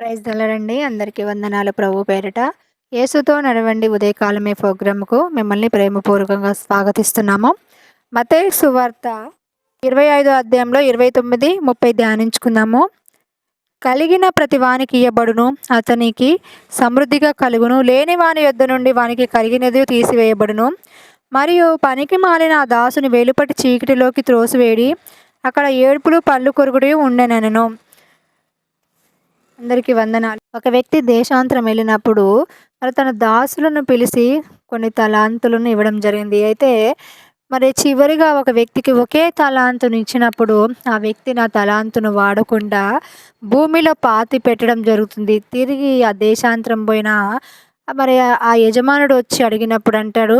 Praise దలరండి అందరికీ వందనాలు ప్రభు పేరిట. యేసుతో నడవండి ఉదయకాలమే ప్రోగ్రాంకు మిమ్మల్ని ప్రేమపూర్వకంగా స్వాగతిస్తున్నాము. మతే సువార్త ఇరవై ఐదో అధ్యాయంలో ఇరవై తొమ్మిది ముప్పై ధ్యానించుకుందాము. కలిగిన ప్రతి వానికి ఇయ్యబడును అతనికి సమృద్ధిగా కలుగును. లేని వాని యొద్ద నుండి వానికి కలిగినది తీసివేయబడును. మరియు పనికి మాలిన ఆ దాసుని వెలుపటి చీకటిలోకి త్రోసివేడి అక్కడ ఏడుపులు పళ్ళు కొరుగుడి ఉండెనను అందరికీ వందనాలు. ఒక వ్యక్తి దేశాంతరం వెళ్ళినప్పుడు మరి తన దాసులను పిలిచి కొన్ని తలాంతులను ఇవ్వడం జరిగింది. అయితే మరి చివరిగా ఒక వ్యక్తికి ఒకే తలాంతును ఇచ్చినప్పుడు ఆ వ్యక్తి నా తలాంతును వాడకుండా భూమిలో పాతి పెట్టడం జరుగుతుంది. తిరిగి ఆ దేశాంతరం పోయిన మరి ఆ యజమానుడు వచ్చి అడిగినప్పుడు అంటాడు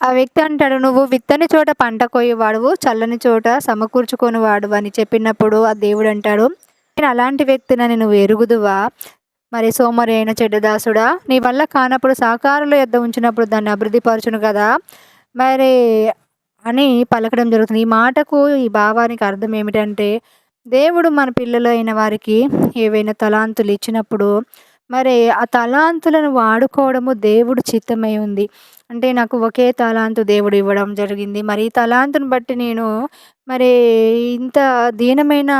ఆ వ్యక్తి అంటాడు నువ్వు విత్తని చోట పంట కోయేవాడువు చల్లని చోట సమకూర్చుకొని వాడు అని చెప్పినప్పుడు ఆ దేవుడు అంటాడు నేను అలాంటి వ్యక్తిని నువ్వు ఎరుగుదువా? మరి సోమరి అయిన చెడ్డదాసుడా? నీ వల్ల కానప్పుడు సాకారుల యొద్ద ఉంచినప్పుడు దాన్ని అభివృద్ధిపరచును కదా? మరి అని పలకడం జరుగుతుంది. ఈ మాటకు ఈ భావానికి అర్థం ఏమిటంటే దేవుడు మన పిల్లలు అయిన వారికి ఏవైనా తలాంతులు ఇచ్చినప్పుడు మరి ఆ తలాంతులను వాడుకోవడము దేవుడు చిత్తమై ఉంది. అంటే నాకు ఒకే తలాంతు దేవుడు ఇవ్వడం జరిగింది. మరి ఈ తలాంతును బట్టి నేను మరి ఇంత దీనమైన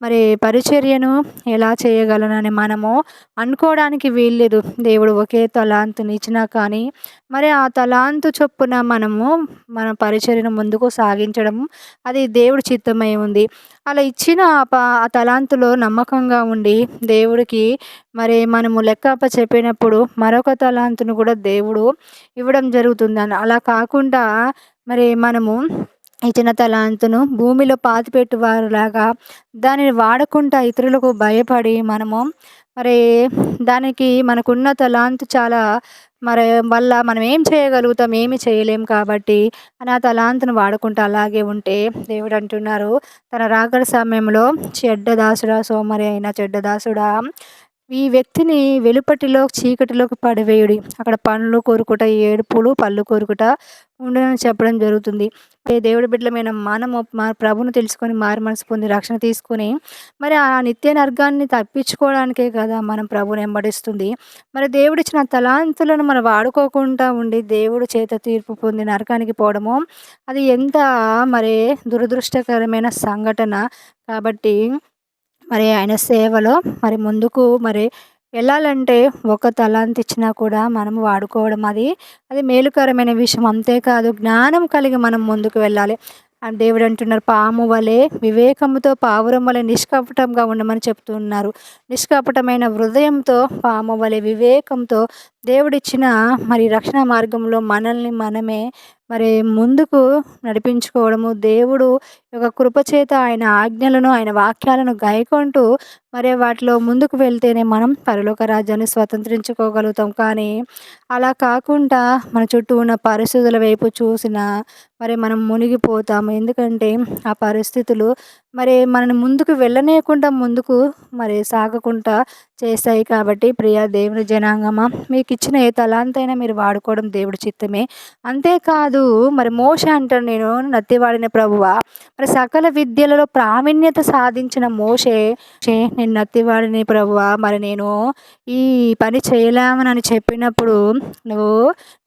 మరి పరిచర్యను ఎలా చేయగలనని మనము అనుకోవడానికి వీల్లేదు. దేవుడు ఒకే తలాంతుని ఇచ్చినా కానీ మరి ఆ తలాంతు చొప్పున మనము మన పరిచర్యను ముందుకు సాగించడం అది దేవుడు చిత్తమై ఉంది. అలా ఇచ్చిన ఆ తలాంతులో నమ్మకంగా ఉండి దేవుడికి మరి మనము లెక్కప్ప చెప్పినప్పుడు మరొక తలాంతును కూడా దేవుడు ఇవ్వడం జరుగుతుందని. అలా కాకుండా మరి మనము ఇచ్చిన తలాంతును భూమిలో పాతిపెట్టువారులాగా దానిని వాడకుండా ఇతరులకు భయపడి మనము మరి దానికి మనకున్న తలాంతు చాలా మరి వల్ల మనం ఏం చేయగలుగుతాం ఏమి చేయలేం కాబట్టి అని ఆ తలాంతును వాడుకుంటూ అలాగే ఉంటే దేవుడు అంటున్నారు. తన రాకడ సమయంలో చెడ్డదాసుడా సోమరి అయిన చెడ్డదాసుడా ఈ వ్యక్తిని వెలుపటిలో చీకటిలోకి పడివేయుడి. అక్కడ పండ్లు కోరుకుట ఏడుపులు పళ్ళు కోరుకుట ఉండడం చెప్పడం జరుగుతుంది. దేవుడి బిడ్డలమైన మనము మా ప్రభును తెలుసుకొని మారి మనసు పొంది రక్షణ తీసుకొని మరి ఆ నిత్య నర్గాన్ని తప్పించుకోవడానికే కదా మనం ప్రభుని వెంబడిస్తుంది. మరి దేవుడిచ్చిన తలాంతులను మనం వాడుకోకుండా ఉండి దేవుడు చేత తీర్పు పొంది నరకానికి పోవడము అది ఎంత మరి దురదృష్టకరమైన సంఘటన. కాబట్టి మరి ఆయన సేవలో మరి ముందుకు మరి వెళ్ళాలంటే ఒక తలాంత్ ఇచ్చినా కూడా మనం వాడుకోవడం అది అది మేలుకరమైన విషయం. అంతేకాదు జ్ఞానం కలిగి మనం ముందుకు వెళ్ళాలి. దేవుడు అంటున్నారు పాము వలె వివేకముతో పావురం వలె నిష్కపటంగా ఉండమని చెప్తున్నారు. నిష్కపటమైన హృదయంతో పాము వలె వివేకంతో దేవుడిచ్చిన మరి రక్షణ మార్గంలో మనల్ని మనమే మరి ముందుకు నడిపించుకోవడము దేవుడు యొక్క కృపచేత ఆయన ఆజ్ఞలను ఆయన వాక్యాలను గాయకుంటూ మరి వాటిలో ముందుకు వెళ్తేనే మనం పరలోక రాజ్యాన్ని స్వతంత్రించుకోగలుగుతాం. కానీ అలా కాకుండా మన చుట్టూ ఉన్న పరిస్థితుల వైపు చూసిన మరి మనం మునిగిపోతాము. ఎందుకంటే ఆ పరిస్థితులు మరి మనని ముందుకు వెళ్ళనీయకుండా ముందుకు మరి సాగకుండా చేస్తాయి కాబట్టి ప్రియ దేవుని జనాంగమా మీకు ఇచ్చిన ఏ తలాంతైనా మీరు వాడుకోవడం దేవుడి చిత్తమే. అంతేకాదు మరి మోష అంటాను నేను నత్తివాడిన ప్రభువా మరి సకల విద్యలలో ప్రావీణ్యత సాధించిన మోషే నేను నత్తివాడిని ప్రభువా మరి నేను ఈ పని చేయలేమని చెప్పినప్పుడు నువ్వు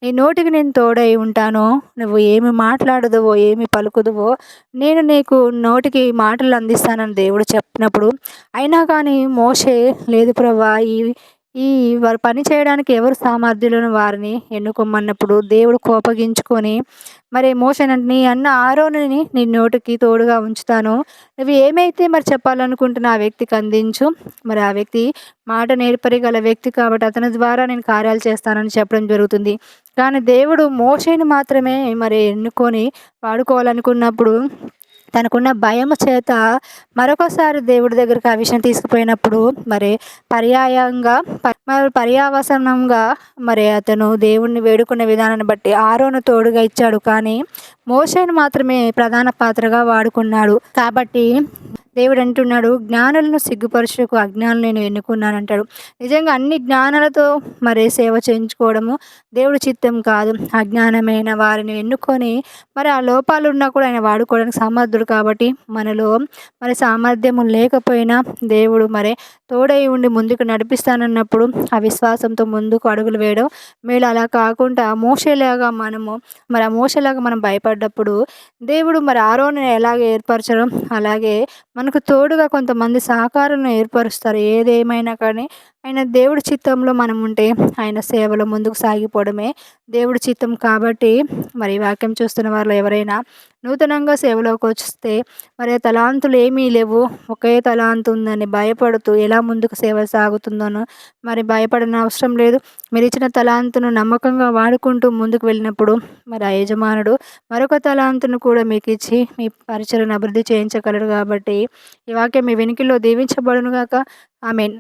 నీ నోటికి నేను తోడై ఉంటాను నువ్వు ఏమి మాట్లాడదువో ఏమి పలుకుదువో నేను నీకు నోటికి మా మాటలు అందిస్తానని దేవుడు చెప్పినప్పుడు అయినా కానీ మోసే లేదు ప్రభా ఈ ఈ వారు పని చేయడానికి ఎవరు సామర్థ్యులను వారిని ఎన్నుకోమన్నప్పుడు దేవుడు కోపగించుకొని మరి మోషన్ నీ అన్న ఆరోని నీ నోటికి తోడుగా ఉంచుతాను. నువ్వు ఏమైతే మరి చెప్పాలనుకుంటున్న ఆ వ్యక్తికి అందించు. మరి ఆ వ్యక్తి మాట నేర్పరిగల వ్యక్తి కాబట్టి అతని ద్వారా నేను కార్యాలు చేస్తానని చెప్పడం జరుగుతుంది. కానీ దేవుడు మోషని మాత్రమే మరి ఎన్నుకొని వాడుకోవాలనుకున్నప్పుడు తనకున్న భయము చేత మరొకసారి దేవుడి దగ్గరికి ఆ విషయం తీసుకుపోయినప్పుడు మరి పర్యాయంగా మరి పర్యావసనంగా మరి అతను దేవుణ్ణి వేడుకునే విధానాన్ని బట్టి ఆరోను తోడుగా ఇచ్చాడు. కానీ మోషను మాత్రమే ప్రధాన పాత్రగా వాడుకున్నాడు. కాబట్టి దేవుడు అంటున్నాడు జ్ఞానులను సిగ్గుపరచుటకు అజ్ఞానులను నేను ఎన్నుకున్నానంటాడు. నిజంగా అన్ని జ్ఞానాలతో మరి సేవ చేయించుకోవడము దేవుడి చిత్తం కాదు. అజ్ఞానమైన వారిని ఎన్నుకొని మరి ఆ లోపాలు ఉన్నా కూడా ఆయన వాడుకోవడానికి సమర్థుడు కాబట్టి మనలో మరి సామర్థ్యము లేకపోయినా దేవుడు మరి తోడై ఉండి ముందుకు నడిపిస్తానన్నప్పుడు ఆ విశ్వాసంతో ముందుకు అడుగులు వేయడం మేలు. అలా కాకుండా మోసేలాగా మనము మరి ఆ మోసేలాగా మనం భయపడ్డప్పుడు దేవుడు మరి ఆరోని ఎలాగ ఏర్పరచడం అలాగే మనకు తోడుగా కొంతమంది సహకారులను ఏర్పరుస్తారు. ఏదేమైనా కానీ ఆయన దేవుడి చిత్తంలో మనం ఉంటే ఆయన సేవలో ముందుకు సాగిపోవడమే దేవుడి చిత్తం కాబట్టి మరి వాక్యం చూస్తున్న వాళ్ళు ఎవరైనా నూతనంగా సేవలోకి వస్తే మరి తలాంతులు ఏమీ లేవు. ఒకే తలాంతు ఉందని భయపడుతూ ఎలా ముందుకు సేవ సాగుతుందోనో మరి భయపడిన అవసరం లేదు. మీరు ఇచ్చిన తలాంతును నమ్మకంగా వాడుకుంటూ ముందుకు వెళ్ళినప్పుడు మరి ఆ యజమానుడు మరొక తలాంతును కూడా మీకు ఇచ్చి మీ పరిచయను అభివృద్ధి చేయించగలరు కాబట్టి ఈ వాక్యం మీ వెనుకలో దీవించబడును గాక ఆమెన్.